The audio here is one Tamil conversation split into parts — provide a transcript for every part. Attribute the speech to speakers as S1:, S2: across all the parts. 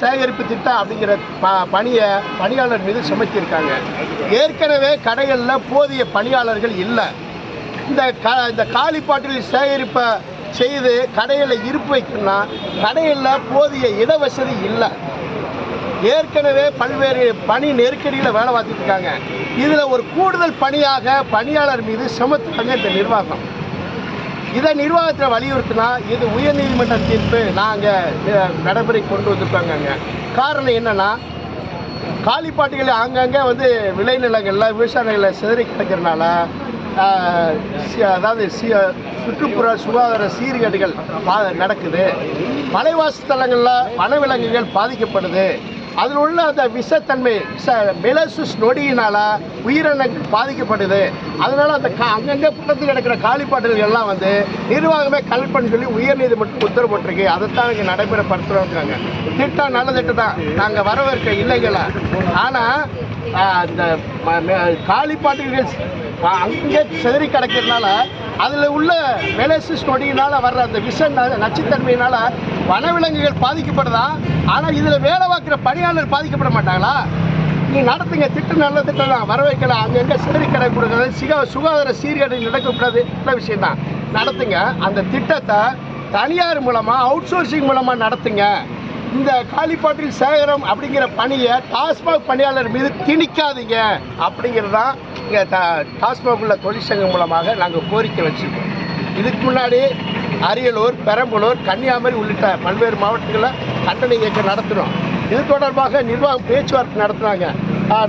S1: சேகரிப்பு திட்டம் அப்படிங்கிற ப பணியை பணியாளர் மீது சுமத்தியிருக்காங்க. ஏற்கனவே கடைகளில் போதிய பணியாளர்கள் இல்லை. இந்த க இந்த காலிப்பாட்டில் சேகரிப்பை செய்து கடையில் இருப்பு வைக்கணும்னா கடைகளில் போதிய இடவசதி இல்லை. ஏற்கனவே பல்வேறு பணி நெருக்கடியில் வேலை பார்த்துட்டு இருக்காங்க. இதில் ஒரு கூடுதல் பணியாக பணியாளர் மீது சுமத்துறாங்க இந்த நிர்வாகம். இதை நிர்வாகத்தில் வலியுறுத்தினா இது உயர்நீதிமன்ற தீர்ப்பு நாங்கள் நடைமுறை கொண்டு வந்திருக்காங்க காரணம் என்னன்னா காலிப்பாட்டுகள் ஆங்காங்கே வந்து விளைநிலங்களில் விவசாய நிலங்களில் சிதறி கிடக்கிறனால அதாவது சுற்றுப்புற சுகாதார சீர்கேடுகள் நடக்குது. மலைவாசி தலங்களில் வனவிலங்குகள் பாதிக்கப்படுது. அதில் உள்ள அந்த விஷத்தன்மை விஷ மெலசுஸ் நொடியினால் உயிரினங்கள் பாதிக்கப்படுது. அதனால் அந்த கா அங்கங்கே பக்கத்தில் கிடக்கிற காலிப்பாட்டுகள் எல்லாம் வந்து நிர்வாகமே கல்பன்னு சொல்லி உயர்நீதிமன்றம் உத்தரவு போட்டிருக்கு. அதைத்தான் இங்கே நடைமுறைப்படுத்துகிறோம் திட்டம் நல்ல திட்டம் தான் நாங்கள் வரவேற்க இல்லைங்களா? ஆனால் அந்த காலி பாட்டு அங்கே சிதறி கிடக்கிறதுனால அதில் உள்ள மெலசிஸ் நொடியினால் வர்ற அந்த விஷ நச்சுத்தன்மையினால் வனவிலங்குகள் பாதிக்கப்படுதா? ஆனால் இதில் வேலை பார்க்குற பணியாளர் பாதிக்கப்பட மாட்டாங்களா? நீ நடத்துங்க திட்டம் நல்ல திட்டம் தான் அங்கே அங்கங்கே சிதறி கடை கொடுக்குறது சிக சுகாதார சீர்கேடு நடக்கக்கூடாது. நல்ல விஷயம் தான் நடத்துங்க. அந்த திட்டத்தை தனியார் மூலமாக அவுட் சோர்சிங் மூலமாக நடத்துங்க. இந்த காலிப்பாட்டில் சேகரம் அப்படிங்கிற பணியை டாஸ்மாக் பணியாளர் மீது திணிக்காதீங்க அப்படிங்கிறது தான் இங்கே ட டாஸ்மாக் உள்ள தொழிற்சங்கம் மூலமாக நாங்கள் கோரிக்கை வச்சுருக்கோம். இதுக்கு முன்னாடி அரியலூர் பெரம்பலூர் கன்னியாகுமரி உள்ளிட்ட பல்வேறு மாவட்டங்களில் கண்டன இயக்கம் நடத்தினோம். இது தொடர்பாக நிர்வாகம் பேச்சுவார்த்தை நடத்துனாங்க.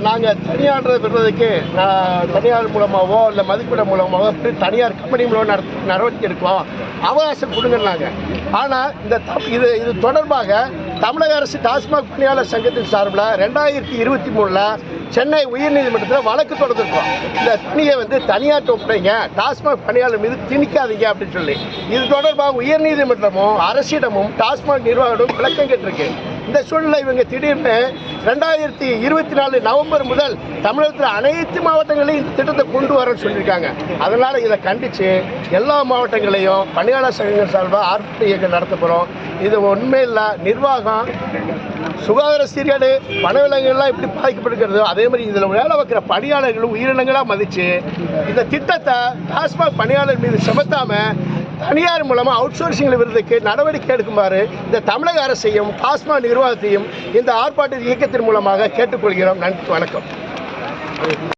S1: நாங்கள் தனியார் விடுறதுக்கு நான் தனியார் மூலமாகவோ இல்லை மதிப்பீடு மூலமாகவோ தனியார் கம்பெனி மூலம் நடத்தி நடவடிக்கை எடுக்கலாம் அவகாசம் கொடுங்கன்னாங்க. ஆனால் இந்த இது இது தொடர்பாக தமிழக அரசு டாஸ்மாக் பணியாளர் சங்கத்தின் சார்பில் ரெண்டாயிரத்தி இருபத்தி மூணில் சென்னை உயர்நீதிமன்றத்தில் வழக்கு தொடர்ந்துருக்கோம். இந்த துணியை வந்து தனியார் ஒப்படைங்க டாஸ்மாக் பணியாளர் மீது திணிக்காதீங்க அப்படின்னு சொல்லி. இது தொடர்பாக உயர்நீதிமன்றமும் அரசிடமும் டாஸ்மாக் நிர்வாகமும் விளக்கம் கேட்டிருக்கு. இந்த சூழ்நிலை இவங்க திடீர்னு ரெண்டாயிரத்தி இருபத்தி நாலு நவம்பர் முதல் தமிழகத்தில் அனைத்து மாவட்டங்களையும் இந்த திட்டத்தை கொண்டு வரணும்னு சொல்லியிருக்காங்க. அதனால் இதை கண்டித்து எல்லா மாவட்டங்களையும் பணியாளர் சங்கங்கள் சார்பாக ஆர்ப்பாட்ட இயக்கம் நடத்த போகிறோம் இது உண்மையில் நிர்வாகம் சுகாதார சீர்கேடு பணவிலங்குகள்லாம் எப்படி பாதிக்கப்படுகிறதோ அதே மாதிரி இதில் வேலை வைக்கிற பணியாளர்களும் உயிரினங்களாக மதித்து இந்த திட்டத்தை டாஸ்மாக் பணியாளர் மீது சுமத்தாமல் தனியார் மூலமாக அவுட் சோர்சிங்கில் விருதுக்கு நடவடிக்கை எடுக்குமாறு இந்த தமிழக அரசையும் டாஸ்மாக் நிர்வாகத்தையும் இந்த ஆர்ப்பாட்ட இயக்கத்தின் மூலமாக கேட்டுக்கொள்கிறோம். நன்றி வணக்கம்.